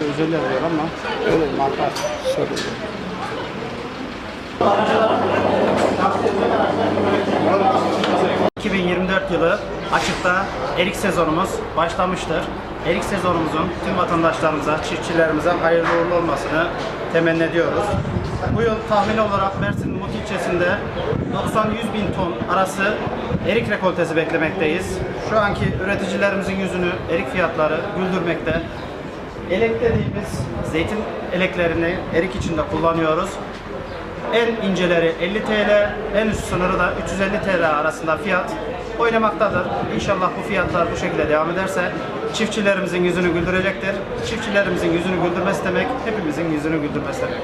Özel yazıyor ama öyle marka söylüyor. ...2024 yılı açıkta erik sezonumuz başlamıştır. Erik sezonumuzun tüm vatandaşlarımıza, çiftçilerimize hayırlı uğurlu olmasını temenni ediyoruz. Bu yıl tahmini olarak Mersin Mut ilçesinde 90-100 bin ton arası erik rekoltesi beklemekteyiz. Şu anki üreticilerimizin yüzünü erik fiyatları güldürmekte. Elek dediğimiz zeytin eleklerini erik içinde kullanıyoruz. En inceleri 50 TL, en üst sınırı da 350 TL arasında fiyat oynamaktadır. İnşallah bu fiyatlar bu şekilde devam ederse çiftçilerimizin yüzünü güldürecektir. Çiftçilerimizin yüzünü güldürmesi demek, hepimizin yüzünü güldürmesi demek.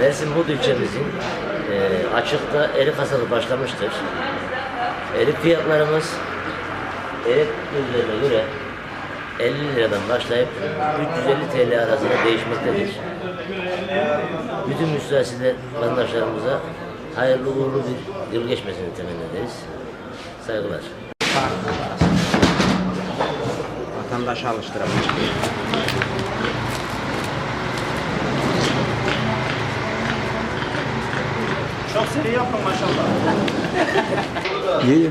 Mersin Bud ilçemizin e, açıkta erik hasadı başlamıştır. Erik fiyatlarımız erik ürünlerine göre 50 liradan başlayıp 350 TL arasında değişmektedir. Bütün müstahsiler vatandaşlarımıza hayırlı uğurlu bir yıl geçmesini temenni ederiz. Saygılar. Vatandaşı alıştıramayacak. Çok seri yapın maşallah. İyi.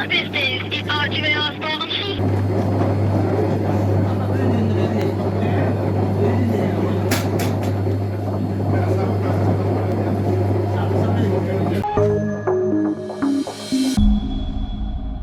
Merhaba bizdeyiz. İtfaatçı veya hasta olumsuz.